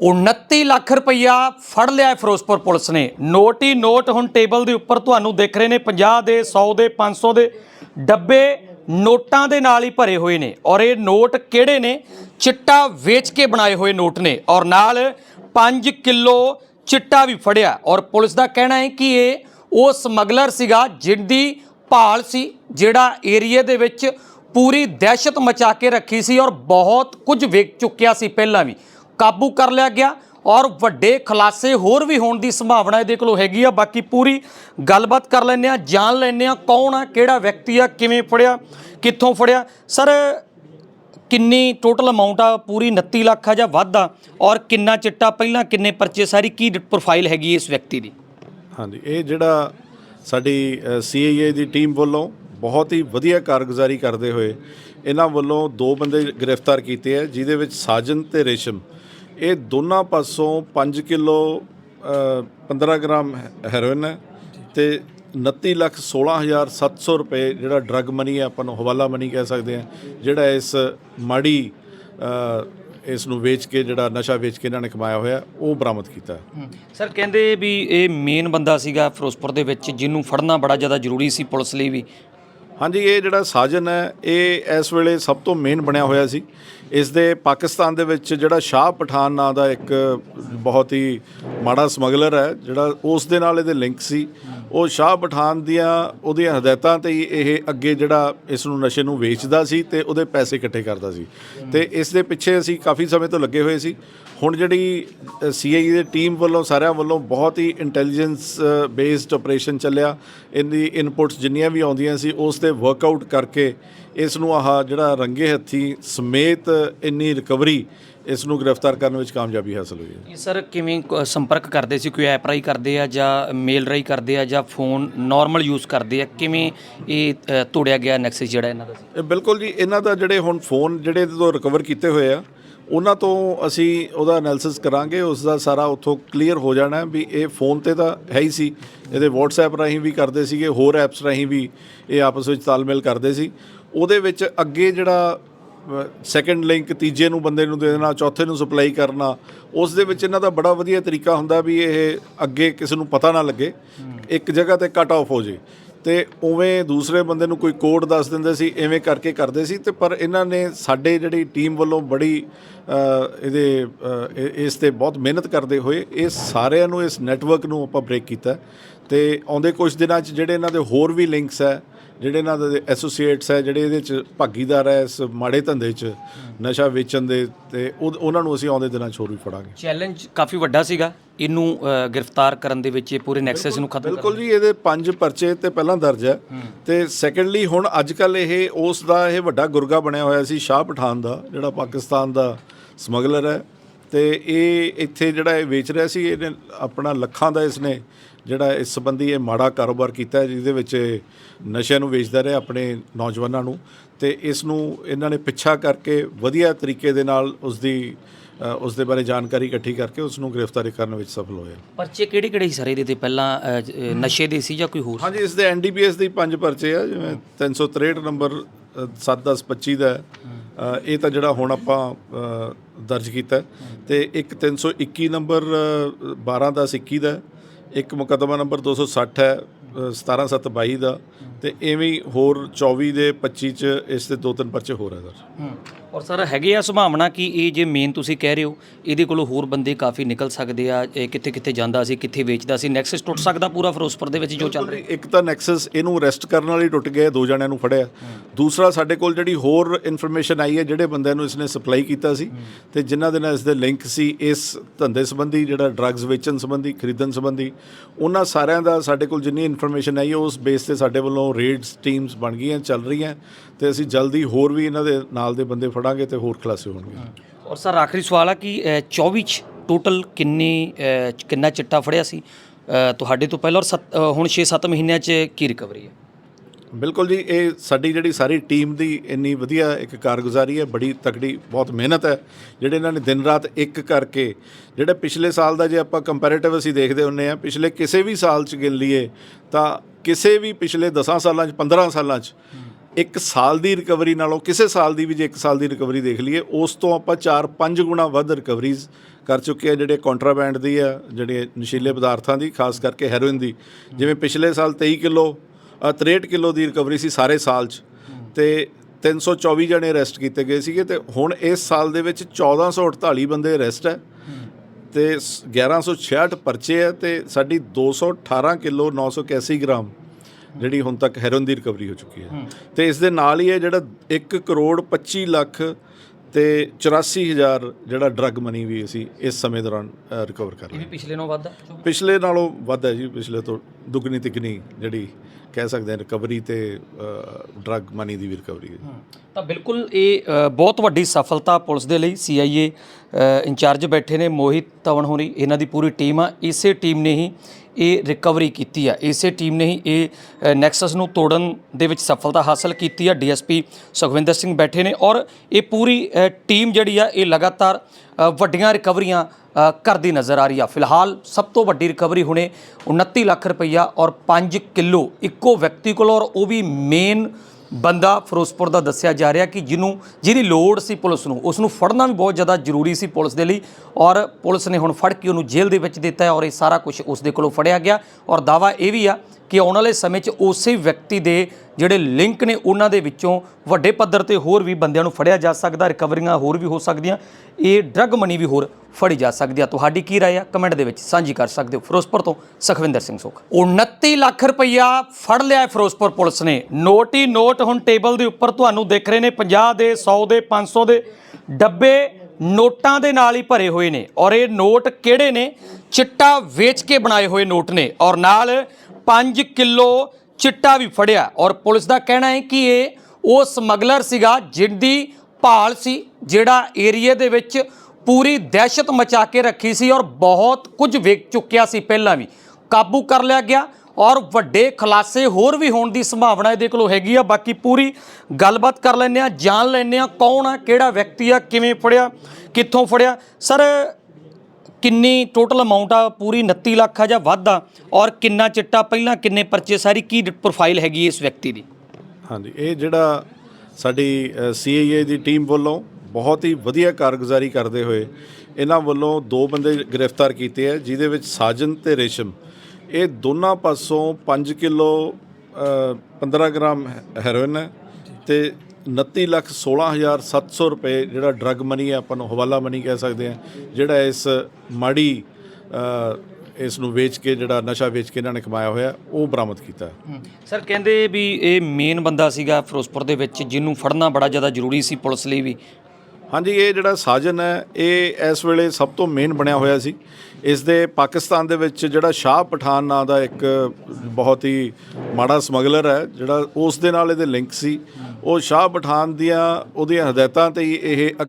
29 ਲੱਖ ਰੁਪਈਆ ਫੜ ਲਿਆ ਫਿਰੋਜ਼ਪੁਰ ਪੁਲਿਸ ਨੇ। ਨੋਟ ਹੀ ਨੋਟ ਹੁਣ ਟੇਬਲ ਦੇ ਉੱਪਰ ਤੁਹਾਨੂੰ ਦਿਖ ਰਹੇ ਨੇ 50 ਦੇ 100 ਦੇ 500 ਦੇ ਡੱਬੇ ਨੋਟਾਂ ਦੇ ਨਾਲ ਹੀ ਭਰੇ ਹੋਏ ਨੇ। ਔਰ ਇਹ ਨੋਟ ਕਿਹੜੇ ਨੇ? ਚਿੱਟਾ ਵੇਚ ਕੇ ਬਣਾਏ ਹੋਏ ਨੋਟ ਨੇ। ਔਰ ਨਾਲ 5 ਕਿਲੋ ਚਿੱਟਾ ਵੀ ਫੜਿਆ। ਔਰ ਪੁਲਿਸ ਦਾ ਕਹਿਣਾ ਹੈ ਕਿ ਇਹ ਉਹ ਸਮਗਲਰ ਸੀਗਾ ਜਿੰਦੀ ਭਾਲ ਸੀ, ਜਿਹੜਾ ਏਰੀਏ ਦੇ ਵਿੱਚ ਪੂਰੀ ਦਹਿਸ਼ਤ ਮਚਾ ਕੇ ਰੱਖੀ ਸੀ ਔਰ ਬਹੁਤ ਕੁਝ ਵੇਚ ਚੁੱਕਿਆ ਸੀ ਪਹਿਲਾਂ ਵੀ। ਕਾਬੂ ਕਰ ਲਿਆ ਗਿਆ ਔਰ ਵੱਡੇ ਖੁਲਾਸੇ ਹੋਰ ਵੀ ਹੋਣ ਦੀ ਸੰਭਾਵਨਾ ਇਹਦੇ ਕੋਲੋਂ ਹੈਗੀ ਆ। ਬਾਕੀ ਪੂਰੀ ਗੱਲਬਾਤ ਕਰ ਲੈਂਦੇ ਆ ਜਾਣ ਲੈਂਦੇ ਆ ਕੌਣ ਆ, ਕਿਹੜਾ ਵਿਅਕਤੀ ਆ, ਕਿਵੇਂ ਫੜਿਆ, ਕਿੱਥੋਂ ਫੜਿਆ। ਸਰ, ਕਿੰਨੀ ਟੋਟਲ ਅਮਾਉਂਟ ਆ, ਪੂਰੀ 29 ਲੱਖ ਆ ਜਾਂ ਵੱਧ ਆ? ਔਰ ਕਿੰਨਾ ਚਿੱਟਾ ਪਹਿਲਾਂ, ਕਿੰਨੇ ਪਰਚੇ? ਸਾਰੀ ਕੀ ਪ੍ਰੋਫਾਈਲ ਹੈਗੀ ਇਸ ਵਿਅਕਤੀ ਦੀ? ਹਾਂਜੀ, ਇਹ ਜਿਹੜਾ ਸਾਡੀ ਸੀਆਈਏ ਦੀ ਟੀਮ ਵੱਲੋਂ ਬਹੁਤ ਹੀ ਵਧੀਆ ਕਾਰਗੁਜ਼ਾਰੀ ਕਰਦੇ ਹੋਏ ਇਹਨਾਂ ਵੱਲੋਂ ਦੋ ਬੰਦੇ ਗ੍ਰਿਫਤਾਰ ਕੀਤੇ ਹੈ ਜਿਹਦੇ ਵਿੱਚ ਸਾਜਨ ਤੇ ਰੇਸ਼ਮ। ਇਹ ਦੋਨਾਂ ਪਾਸੋਂ 5 ਕਿਲੋ ਅ, 15 ਗ੍ਰਾਮ ਹੈਰੋਇਨ ਹੈ ਤੇ 29 ਲੱਖ 16700 ਰੁਪਏ ਜਿਹੜਾ ਡਰੱਗ ਮਨੀ ਹੈ ਆਪਾਂ ਨੂੰ ਹਵਾਲਾ ਮਨੀ ਕਹਿ ਸਕਦੇ ਹਾਂ ਜਿਹੜਾ ਇਸ ਮਾੜੀ ਇਸ ਨੂੰ ਵੇਚ ਕੇ ਜਿਹੜਾ ਨਸ਼ਾ ਵੇਚ ਕੇ ਇਹਨਾਂ ਨੇ ਕਮਾਇਆ ਹੋਇਆ ਉਹ ਬਰਾਮਦ ਕੀਤਾ। ਸਰ ਕਹਿੰਦੇ ਵੀ ਇਹ ਮੇਨ ਬੰਦਾ ਸੀਗਾ ਫਿਰੋਜ਼ਪੁਰ ਦੇ ਵਿੱਚ ਜਿਹਨੂੰ ਫੜਨਾ ਬੜਾ ਜ਼ਿਆਦਾ ਜ਼ਰੂਰੀ ਸੀ ਪੁਲਿਸ ਲਈ ਵੀ। ਹਾਂਜੀ, ਇਹ ਜਿਹੜਾ ਸਾਜਨ ਹੈ, ਇਹ ਇਸ ਵੇਲੇ ਸਭ ਤੋਂ ਮੇਨ ਬਣਿਆ ਹੋਇਆ ਸੀ। ਇਸ ਦੇ ਪਾਕਿਸਤਾਨ ਦੇ ਵਿੱਚ ਜਿਹੜਾ ਸ਼ਾਹ ਪਠਾਨ ਨਾਂ ਦਾ ਇੱਕ ਬਹੁਤ ਹੀ ਮਾੜਾ ਸਮਗਲਰ ਹੈ, ਜਿਹੜਾ ਉਸ ਦੇ ਨਾਲ ਇਹਦੇ ਲਿੰਕ ਸੀ। ਉਹ ਸ਼ਾਹ ਪਠਾਨ ਦੀਆਂ ਉਹਦੀਆਂ ਹਦਾਇਤਾਂ ਤੇ ਹੀ ਇਹ ਅੱਗੇ ਜਿਹੜਾ ਇਸ ਨੂੰ ਨਸ਼ੇ ਨੂੰ ਵੇਚਦਾ ਸੀ ਤੇ ਉਹਦੇ ਪੈਸੇ ਇਕੱਠੇ ਕਰਦਾ ਸੀ। ਤੇ ਇਸ ਦੇ ਪਿੱਛੇ ਅਸੀਂ ਕਾਫੀ ਸਮੇਂ ਤੋਂ ਲੱਗੇ ਹੋਏ ਸੀ। ਹੁਣ ਜਿਹੜੀ ਸੀਆਈ ਦੀ ਟੀਮ ਵੱਲੋਂ, ਸਾਰਿਆਂ ਵੱਲੋਂ ਬਹੁਤ ਹੀ ਇੰਟੈਲੀਜੈਂਸ ਬੇਸਡ ਆਪਰੇਸ਼ਨ ਚੱਲਿਆ। ਇਹਦੀ ਇਨਪੁਟਸ ਜਿੰਨੀਆਂ ਵੀ ਆਉਂਦੀਆਂ ਸੀ, ਉਸ ਤੇ ਵਰਕਆਊਟ ਕਰਕੇ ਇਸ ਨੂੰ ਆਹ ਜਿਹੜਾ ਰੰਗੇ ਹੱਥੀ ਸਮੇਤ ਇੰਨੀ ਰਿਕਵਰੀ ਇਸ ਨੂੰ ਗ੍ਰਿਫਤਾਰ ਕਰਨ ਵਿੱਚ ਕਾਮਯਾਬੀ ਹਾਸਲ ਹੋਈ ਹੈ। ਇਹ ਸਰ ਕਿਵੇਂ ਕ- ਸੰਪਰਕ ਕਰਦੇ ਸੀ? ਕੋਈ ਐਪ ਰਾਹੀਂ ਕਰਦੇ ਆ ਜਾਂ ਮੇਲ ਰਾਹੀਂ ਕਰਦੇ ਆ ਜਾਂ ਫੋਨ ਨਾਰਮਲ ਯੂਜ਼ ਕਰਦੇ ਆ? ਕਿਵੇਂ ਇਹ ਅ, ਤੋੜਿਆ ਗਿਆ ਨੈਕਸਸ ਜਿਹੜਾ ਇਹਨਾਂ ਦਾ ਸੀ? ਇਹ ਬਿਲਕੁਲ ਜੀ ਇਹਨਾਂ ਦਾ ਜਿਹੜੇ ਹੁਣ ਫੋਨ ਜਿਹੜੇ ਇਹਦੇ ਤੋਂ ਰਿਕਵਰ ਕੀਤੇ ਹੋਏ ਆ ਉਹਨਾਂ ਤੋਂ ਅਸੀਂ ਉਹਦਾ ਐਨਾਲਿਸਿਸ ਕਰਾਂਗੇ ਉਸ ਦਾ ਸਾਰਾ ਉੱਥੋਂ ਕਲੀਅਰ ਹੋ ਜਾਣਾ ਵੀ ਇਹ ਫੋਨ ਤੇ ਤਾਂ ਹੈ ਹੀ ਸੀ। ਇਹਦੇ WhatsApp ਰਾਹੀਂ ਵੀ ਕਰਦੇ ਸੀਗੇ ਹੋਰ ਐਪਸ ਰਾਹੀਂ ਵੀ ਇਹ ਆਪਸ ਵਿੱਚ ਤਾਲਮੇਲ ਕਰਦੇ ਸੀ। ਉਹਦੇ ਵਿੱਚ ਅੱਗੇ ਜਿਹੜਾ ਸੈਕੰਡ ਲਿੰਕ ਤੀਜੇ ਨੂੰ ਬੰਦੇ ਨੂੰ ਦੇ ਦੇਣਾ ਚੌਥੇ ਨੂੰ ਸਪਲਾਈ ਕਰਨਾ ਉਸ ਦੇ ਵਿੱਚ ਇਹਨਾਂ ਦਾ ਬੜਾ ਵਧੀਆ ਤਰੀਕਾ ਹੁੰਦਾ ਵੀ ਇਹ ਅੱਗੇ ਕਿਸੇ ਨੂੰ ਪਤਾ ਨਾ ਲੱਗੇ ਇੱਕ ਜਗ੍ਹਾ ਤੇ ਕੱਟ ਆਫ ਹੋ ਜੇ। ਤੇ ਉਵੇਂ ਦੂਸਰੇ ਬੰਦੇ ਨੂੰ ਕੋਈ ਕੋਡ ਦੱਸ ਦਿੰਦੇ ਸੀ ਐਵੇਂ ਕਰਕੇ ਕਰਦੇ ਸੀ ਤੇ ਪਰ ਇਹਨਾਂ ਨੇ ਸਾਡੇ ਜਿਹੜੀ ਟੀਮ ਵੱਲੋਂ ਬੜੀ ਇਹਦੇ ਇਸ ਤੇ ਬਹੁਤ ਮਿਹਨਤ ਕਰਦੇ ਹੋਏ ਇਹ ਸਾਰਿਆਂ ਨੂੰ ਇਸ ਨੈਟਵਰਕ ਨੂੰ ਆਪਾਂ ਬ੍ਰੇਕ ਕੀਤਾ। ਤੇ ਆਉਂਦੇ ਕੁਝ ਦਿਨਾਂ 'ਚ ਜਿਹੜੇ ਇਹਨਾਂ ਦੇ ਹੋਰ ਵੀ ਲਿੰਕਸ ਹੈ ਜਿਹੜੇ ਇਹਨਾਂ ਦੇ ਐਸੋਸੀਏਟਸ ਹੈ ਜਿਹੜੇ ਇਹਦੇ 'ਚ ਭਾਗੀਦਾਰ ਹੈ ਇਸ ਮਾੜੇ ਧੰਦੇ 'ਚ ਨਸ਼ਾ ਵੇਚਣ ਦੇ ਤੇ ਉਹ- ਉਹਨਾਂ ਨੂੰ ਅਸੀਂ ਆਉਂਦੇ ਦਿਨਾਂ 'ਚ ਹੋਰ ਵੀ ਫੜਾਂਗੇ। ਚੈਲੰਜ ਕਾਫੀ ਵੱਡਾ ਸੀਗਾ। ਇਹਨੂੰ ਗ੍ਰਿਫਤਾਰ ਕਰਨ ਦੇ ਵਿੱਚ ਇਹ ਪੂਰੇ ਨੈਕਸਸ ਨੂੰ ਖਤਮ ਬਿਲਕੁਲ ਜੀ ਇਹਦੇ ਪੰਜ ਪਰਚੇ ਤੇ ਪਹਿਲਾਂ ਦਰਜ ਹੈ। ਤੇ ਸੈਕੰਡਲੀ ਹੁਣ ਅੱਜ ਕੱਲ ਇਹ ਉਸ ਦਾ ਇਹ ਵੱਡਾ ਗੁਰਗਾ ਬਣਿਆ ਹੋਇਆ ਸੀ ਸ਼ਾਹ ਪਠਾਨ ਦਾ ਜਿਹੜਾ ਪਾਕਿਸਤਾਨ ਦਾ ਸਮਗਲਰ ਹੈ। ਤੇ ਇਹ ਇੱਥੇ ਜਿਹੜਾ ਇਹ ਵੇਚ ਰਿਹਾ ਸੀ ਇਹਨੇ ਆਪਣਾ ਲੱਖਾਂ ਦਾ ਇਸਨੇ ਜਿਹੜਾ ਇਸ ਸੰਬੰਧੀ ਇਹ ਮਾੜਾ ਕਾਰੋਬਾਰ ਕੀਤਾ ਜਿਹਦੇ ਵਿੱਚ ਨਸ਼ਿਆਂ ਨੂੰ ਵੇਚਦਾ ਰਿਹਾ ਆਪਣੇ ਨੌਜਵਾਨਾਂ ਨੂੰ ਤੇ ਇਸ ਨੂੰ ਇਹਨਾਂ ਨੇ ਪਿੱਛਾ ਕਰਕੇ ਵਧੀਆ ਤਰੀਕੇ ਦੇ ਨਾਲ ਉਸ ਦੀ ਉਸ ਦੇ ਬਾਰੇ ਜਾਣਕਾਰੀ ਇਕੱਠੀ ਕਰਕੇ ਉਸ ਨੂੰ ਗ੍ਰਿਫਤਾਰੀ ਕਰਨ ਵਿੱਚ ਸਫਲ ਹੋਏ ਪਰਚੇ ਕਿਹੜੇ ਕਿਹੜੇ ਸੀ ਸਰ ਇਹਦੇ ਤੇ? ਪਹਿਲਾਂ ਨਸ਼ੇ ਦੇ ਸੀ ਜਾਂ ਕੋਈ ਹੋਰ? ਹਾਂਜੀ ਇਸ ਦੇ ਐਨਡੀਪੀਐਸ ਦੇ ਪੰਜ ਪਰਚੇ ਆ ਜਿਵੇਂ 363 ਨੰਬਰ 7125 ਦਾ ਇਹ ਤਾਂ ਜਿਹੜਾ ਹੁਣ ਆਪਾਂ ਦਰਜ ਕੀਤਾ। ਤੇ ਇੱਕ 321 ਨੰਬਰ 12721 ਦਾ ਹੈ। ਇੱਕ ਮੁਕੱਦਮਾ ਨੰਬਰ 260 ਹੈ। 17722 ਦਾ ਤੇ ਐਵੇਂ ਹੀ ਹੋਰ 24 ਦੇ 25 ਚ ਇਸ ਦੇ ਦੋ ਤਿੰਨ ਪਰਚੇ ਹੋਰ ਹੈ ਸਰ। ਹੂੰ। ਔਰ ਸਰ ਹੈਗੇ ਆ ਸੰਭਾਵਨਾ ਕਿ ਇਹ ਜੇ ਮੇਨ ਤੁਸੀਂ ਕਹਿ ਰਹੇ ਹੋ ਇਹਦੇ ਕੋਲੋਂ ਹੋਰ ਬੰਦੇ ਕਾਫੀ ਨਿਕਲ ਸਕਦੇ ਆ ਇਹ ਕਿੱਥੇ ਕਿੱਥੇ ਜਾਂਦਾ ਸੀ ਕਿੱਥੇ ਵੇਚਦਾ ਸੀ ਨੈਕਸਸ ਟੁੱਟ ਸਕਦਾ ਪੂਰਾ ਫਿਰੋਜ਼ਪੁਰ ਦੇ ਵਿੱਚ ਜੋ ਚੱਲ ਰਿਹਾ? ਇੱਕ ਤਾਂ ਨੈਕਸਸ ਇਹਨੂੰ ਅਰੈਸਟ ਕਰਨ ਵਾਲੀ ਟੁੱਟ ਗਿਆ ਦੋ ਜਣਿਆਂ ਨੂੰ ਫੜਿਆ। ਦੂਸਰਾ ਸਾਡੇ ਕੋਲ ਜਿਹੜੀ ਹੋਰ ਇਨਫੋਰਮੇਸ਼ਨ ਆਈ ਹੈ ਜਿਹੜੇ ਬੰਦਿਆਂ ਨੂੰ ਇਸਨੇ ਸਪਲਾਈ ਕੀਤਾ ਸੀ ਤੇ ਜਿਨ੍ਹਾਂ ਦੇ ਨਾਲ ਇਸ ਦੇ ਲਿੰਕ ਸੀ ਇਸ ਧੰਦੇ ਸੰਬੰਧੀ ਜਿਹੜਾ ਡਰੱਗਸ ਵੇਚਣ ਸੰਬੰਧੀ ਖਰੀਦਣ ਸੰਬੰਧੀ ਉਹਨਾਂ ਸਾਰਿਆਂ ਦਾ ਸਾਡੇ ਕੋਲ ਜਿੰਨੀ ਇਨਫੋਰਮੇਸ਼ਨ ਆਈ ਉਸ ਬੇਸ ਤੇ ਸਾਡੇ ਵੱਲੋਂ ਰੇਡਸ ਟੀਮਸ ਬਣ ਗਈਆਂ ਚੱਲ ਰਹੀਆਂ ਤੇ ਅਸੀਂ ਜਲਦੀ ਹੋਰ ਵੀ ਇਹਨਾਂ ਦੇ ਨਾਲ ਦੇ ਬੰਦੇ ਫੜਾਂਗੇ ਤੇ ਹੋਰ ਖੁਲਾਸੇ ਹੋਣਗੇ। ਔਰ ਸਰ ਆਖਰੀ ਸਵਾਲ ਆ ਕਿ ਅ, 24 ਚ ਟੋਟਲ ਕਿੰਨੀ ਅ, ਕਿੰਨਾ ਚਿੱਟਾ ਫੜਿਆ ਸੀ? ਅ, ਤੁਹਾਡੇ ਤੋਂ ਪਹਿਲਾਂ ਔਰ ਸੱਤ- ਅ, ਹੁਣ 6-7 ਮਹੀਨਿਆਂ ਚ ਕੀ ਰਿਕਵਰੀ ਹੈ? ਬਿਲਕੁਲ ਜੀ, ਇਹ ਸਾਡੀ ਜਿਹੜੀ ਸਾਰੀ ਟੀਮ ਦੀ ਇੰਨੀ ਵਧੀਆ ਇੱਕ ਕਾਰਗੁਜ਼ਾਰੀ ਹੈ, ਬੜੀ ਤਕੜੀ, ਬਹੁਤ ਮਿਹਨਤ ਹੈ, ਜਿਹੜੇ ਇਹਨਾਂ ਨੇ ਦਿਨ ਰਾਤ ਇੱਕ ਕਰਕੇ, ਜਿਹੜਾ ਪਿਛਲੇ ਸਾਲ ਦਾ ਜੇ ਆਪਾਂ ਕੰਪੈਰੀਟਿਵ ਅਸੀਂ ਦੇਖਦੇ ਹੁੰਨੇ ਆ ਪਿਛਲੇ ਕਿਸੇ ਵੀ ਸਾਲ ਚ ਗਿਣ ਲਈਏ, ਤਾਂ ਕਿਸੇ ਵੀ ਪਿਛਲੇ 10 ਸਾਲਾਂ ਚ 15 ਸਾਲਾਂ ਚ, ਇੱਕ ਸਾਲ ਦੀ ਰਿਕਵਰੀ ਨਾਲੋਂ, ਕਿਸੇ ਸਾਲ ਦੀ ਵੀ ਜੇ ਇੱਕ ਸਾਲ ਦੀ ਰਿਕਵਰੀ ਦੇਖ ਲਈਏ, ਉਸ ਤੋਂ ਆਪਾਂ 4-5 ਗੁਣਾ ਵੱਧ ਰਿਕਵਰੀਜ਼ ਕਰ ਚੁੱਕੇ ਆ ਜਿਹੜੇ ਕੰਟਰਾਬੈਂਡ ਦੀ ਆ ਜਿਹੜੇ ਨਸ਼ੀਲੇ ਪਦਾਰਥਾਂ ਦੀ, ਖਾਸ ਕਰਕੇ ਹੈਰੋਇਨ ਦੀ, ਜਿਵੇਂ ਪਿਛਲੇ ਸਾਲ 23 ਕਿਲੋ 63 ਕਿਲੋ ਦੀ ਰਿਕਵਰੀ ਸੀ ਸਾਰੇ ਸਾਲ 'ਚ। ਤੇ 324 ਜਣੇ ਅਰੈਸਟ ਕੀਤੇ ਗਏ ਸੀਗੇ ਤੇ ਹੁਣ ਇਸ ਸਾਲ ਦੇ ਵਿੱਚ 1448 ਬੰਦੇ ਅਰੈਸਟ ਹੈ। ਤੇ ਸ- 1166 ਪਰਚੇ ਹੈ ਤੇ ਸਾਡੀ 218 ਕਿਲੋ 981 ਗ੍ਰਾਮ ਜਿਹੜੀ ਹੁਣ ਤੱਕ ਹੈਰੋਇਨ ਦੀ ਰਿਕਵਰੀ ਹੋ ਚੁੱਕੀ ਹੈ। ਤੇ ਇਸ ਦੇ ਨਾਲ ਹੀ ਇਹ ਜਿਹੜਾ 1 ਕਰੋੜ 25 ਲੱਖ ਤੇ 84000 ਜਿਹੜਾ ਡਰੱਗ ਮਨੀ ਵੀ ਅਸੀਂ ਇਸ ਸਮੇਂ ਦੌਰਾਨ ਰਿਕਵਰ ਕਰ ਇਹ ਵੀ ਪਿਛਲੇ ਨਾਲੋਂ ਵੱਧ ਹੈ ਪਿਛਲੇ ਨਾਲੋਂ ਵੱਧ ਹੈ ਜੀ ਪਿਛਲੇ ਤੋਂ ਦੁੱਗਣੀ ਤਿੱਗਣੀ ਜਿਹੜੀ ਕਹਿ ਸਕਦੇ ਹਾਂ ਰਿਕਵਰੀ ਤੇ ਡਰੱਗ ਮਨੀ ਦੀ ਵੀ ਰਿਕਵਰੀ ਹੈ ਤਾਂ ਬਿਲਕੁਲ ਇਹ ਅ, ਬਹੁਤ ਵੱਡੀ ਸਫਲਤਾ ਪੁਲਿਸ ਦੇ ਲਈ। ਸੀਆਈਏ ਇੰਚਾਰਜ ਬੈਠੇ ਨੇ ਮੋਹਿਤ ਤਵਣ ਹੋਰੀ ਇਹਨਾਂ ਦੀ ਪੂਰੀ ਟੀਮ ਆ। ਇਸੇ ਟੀਮ ਨੇ ਹੀ ਇਹ ਰਿਕਵਰੀ ਕੀਤੀ ਆ। ਇਸੇ ਟੀਮ ਨੇ ਹੀ ਇਹ ਨੈਕਸਸ ਨੂੰ ਤੋੜਨ ਦੇ ਵਿੱਚ ਸਫਲਤਾ ਹਾਸਲ ਕੀਤੀ ਆ। ਡੀਐਸਪੀ ਸੁਖਵਿੰਦਰ ਸਿੰਘ ਬੈਠੇ ਨੇ ਔਰ ਇਹ ਪੂਰੀ ਟੀਮ ਜਿਹੜੀ ਆ, ਇਹ ਲਗਾਤਾਰ ਵੱਡੀਆਂ ਰਿਕਵਰੀਆਂ ਕਰਦੀ ਨਜ਼ਰ ਆ ਰਹੀ ਆ। ਫਿਲਹਾਲ ਸਭ ਤੋਂ ਵੱਡੀ ਰਿਕਵਰੀ ਹੁਣੇ 29 ਲੱਖ ਰੁਪਈਆ ਔਰ 5 ਕਿਲੋ ਇੱਕੋ ਵਿਅਕਤੀ ਕੋਲ ਔਰ ਉਹ ਵੀ ਮੇਨ ਬੰਦਾ ਫਿਰੋਜ਼ਪੁਰ ਦਾ ਦੱਸਿਆ ਜਾ ਰਿਹਾ ਕਿ ਜਿਹਨੂੰ, ਜਿਹਦੀ ਲੋੜ ਸੀ ਪੁਲਿਸ ਨੂੰ ਉਸ ਨੂੰ ਫੜਨਾ ਵੀ ਬਹੁਤ ਜ਼ਿਆਦਾ ਜ਼ਰੂਰੀ ਸੀ ਪੁਲਿਸ ਦੇ ਲਈ ਔਰ ਪੁਲਿਸ ਨੇ ਹੁਣ ਫੜ ਕੇ ਉਹਨੂੰ ਜੇਲ੍ਹ ਦੇ ਵਿੱਚ ਦਿੱਤਾ ਔਰ ਇਹ ਸਾਰਾ ਕੁਝ ਉਸ ਦੇ ਕੋਲੋਂ ਫੜਿਆ ਗਿਆ ਔਰ ਦਾਵਾ ਇਹ ਵੀ ਆ ਕਿ ਆਉਣ ਵਾਲੇ ਸਮੇਂ 'ਚ ਉਸੇ ਵਿਅਕਤੀ ਦੇ ਜਿਹੜੇ ਲਿੰਕ ਨੇ ਉਹਨਾਂ ਦੇ ਵਿੱਚੋਂ ਵੱਡੇ ਪੱਧਰ ਤੇ ਹੋਰ ਵੀ ਬੰਦਿਆਂ ਨੂੰ ਫੜਿਆ ਜਾ ਸਕਦਾ, ਰਿਕਵਰੀਆਂ ਹੋਰ ਵੀ ਹੋ ਸਕਦੀਆਂ, ਇਹ ਡਰੱਗ ਮਨੀ ਵੀ ਹੋਰ ਫੜੀ ਜਾ ਸਕਦੀ ਆ। ਤੁਹਾਡੀ ਕੀ ਰਾਏ ਆ? ਕਮੈਂਟ ਦੇ ਵਿੱਚ ਸਾਂਝੀ ਕਰ ਸਕਦੇ ਹੋ। ਫਿਰੋਜ਼ਪੁਰ ਤੋਂ ਸਖਵਿੰਦਰ ਸਿੰਘ ਸੁਖ। 29 ਲੱਖ ਰੁਪਈਆ ਫੜ ਲਿਆ ਫਿਰੋਜ਼ਪੁਰ ਪੁਲਿਸ ਨੇ। ਨੋਟ ਹੀ ਨੋਟ ਹੁਣ ਟੇਬਲ ਦੇ ਉੱਪਰ ਤੁਹਾਨੂੰ ਦਿਖ ਰਹੇ ਨੇ 50 ਦੇ 100 ਦੇ 500 ਦੇ ਡੱਬੇ ਨੋਟਾਂ ਦੇ ਨਾਲ ਹੀ ਭਰੇ ਹੋਏ ਨੇ। ਔਰ ਇਹ ਨੋਟ ਕਿਹੜੇ ਨੇ? ਚਿੱਟਾ ਵੇਚ ਕੇ ਬਣਾਏ ਹੋਏ ਨੋਟ ਨੇ। ਔਰ ਨਾਲ 5 ਕਿਲੋ ਚਿੱਟਾ ਵੀ ਫੜਿਆ ਔਰ ਪੁਲਿਸ ਦਾ ਕਹਿਣਾ ਹੈ ਕਿ ਇਹ ਉਹ ਸਮਗਲਰ ਸੀਗਾ ਜਿੰਦੀ ਭਾਲ ਸੀ, ਜਿਹੜਾ ਏਰੀਏ ਦੇ ਵਿੱਚ ਪੂਰੀ ਦਹਿਸ਼ਤ ਮਚਾ ਕੇ ਰੱਖੀ ਸੀ ਔਰ ਬਹੁਤ ਕੁਝ ਵੇਚ ਚੁੱਕਿਆ ਸੀ ਪਹਿਲਾਂ ਵੀ। ਕਾਬੂ ਕਰ ਲਿਆ ਗਿਆ ਔਰ ਵੱਡੇ ਖੁਲਾਸੇ ਹੋਰ ਵੀ ਹੋਣ ਦੀ ਸੰਭਾਵਨਾ ਇਹਦੇ ਕੋਲੋਂ ਹੈਗੀ ਆ। ਬਾਕੀ ਪੂਰੀ ਗੱਲਬਾਤ ਕਰ ਲੈਂਦੇ ਆ ਜਾਣ ਲੈਂਦੇ ਆ ਕੌਣ ਆ, ਕਿਹੜਾ ਵਿਅਕਤੀ ਆ, ਕਿਵੇਂ ਫੜਿਆ, ਕਿੱਥੋਂ ਫੜਿਆ। ਸਰ ਕਿੰਨੀ ਟੋਟਲ ਅਮਾਉਂਟ ਆ? ਪੂਰੀ 29 ਲੱਖ ਆ ਜਾਂ ਵੱਧ ਆ? ਔਰ ਕਿੰਨਾ ਚਿੱਟਾ ਪਹਿਲਾਂ ਕਿੰਨੇ ਪਰਚੇ? ਸਾਰੀ ਕੀ ਪ੍ਰੋਫਾਈਲ ਹੈਗੀ ਇਸ ਵਿਅਕਤੀ ਦੀ? ਹਾਂਜੀ ਇਹ ਜਿਹੜਾ ਸਾਡੀ ਸੀਆਈਏ ਦੀ ਟੀਮ ਵੱਲੋਂ ਬਹੁਤ ਹੀ ਵਧੀਆ ਕਾਰਗੁਜ਼ਾਰੀ ਕਰਦੇ ਹੋਏ ਇਹਨਾਂ ਵੱਲੋਂ ਦੋ ਬੰਦੇ ਗ੍ਰਿਫਤਾਰ ਕੀਤੇ ਆ ਜਿਹਦੇ ਵਿੱਚ ਸਾਜਨ ਤੇ ਰੇਸ਼ਮ। ਇਹ ਦੋਨਾਂ ਪਾਸੋਂ 5 ਕਿਲੋ ਅ, 15 ਗ੍ਰਾਮ ਹੈਰੋਇਨ ਹੈ ਤੇ 29 ਲੱਖ 16700 ਰੁਪਏ ਜਿਹੜਾ ਡਰੱਗ ਮਨੀ ਹੈ ਆਪਾਂ ਨੂੰ ਹਵਾਲਾ ਮਨੀ ਕਹਿ ਸਕਦੇ ਆ ਜਿਹੜਾ ਇਸ ਮਾੜੀ ਇਸ ਨੂੰ ਵੇਚ ਕੇ ਜਿਹੜਾ ਨਸ਼ਾ ਵੇਚ ਕੇ ਇਹਨਾਂ ਨੇ ਕਮਾਇਆ ਹੋਇਆ ਉਹ ਬਰਾਮਦ ਕੀਤਾ ਸਰ ਕਹਿੰਦੇ ਵੀ ਇਹ ਮੇਨ ਬੰਦਾ ਸੀਗਾ ਫਿਰੋਜ਼ਪੁਰ ਦੇ ਵਿੱਚ ਜਿਹਨੂੰ ਫੜਨਾ ਬੜਾ ਜ਼ਿਆਦਾ ਜ਼ਰੂਰੀ ਸੀ ਪੁਲਿਸ ਲਈ ਵੀ। ਹਾਂਜੀ ਇਹ ਜਿਹੜਾ ਸਾਜਨ ਹੈ ਇਹ ਇਸ ਵੇਲੇ ਸਭ ਤੋਂ ਮੇਨ ਬਣਿਆ ਹੋਇਆ ਸੀ। ਇਸ ਦੇ ਪਾਕਿਸਤਾਨ ਦੇ ਵਿੱਚ ਜਿਹੜਾ ਸ਼ਾਹ ਪਠਾਨ ਨਾਂ ਦਾ ਇੱਕ ਬਹੁਤ ਹੀ ਮਾੜਾ ਸਮਗਲਰ ਹੈ ਜਿਹੜਾ ਉਸ ਦੇ ਨਾਲ ਇਹਦੇ ਲਿੰਕ ਸੀ। ਉਹ ਸ਼ਾਹ ਪਠਾਨ ਦੀਆਂ ਉਹਦੀਆਂ ਹਦਾਇਤਾਂ ਤੇ ਹੀ ਇਹ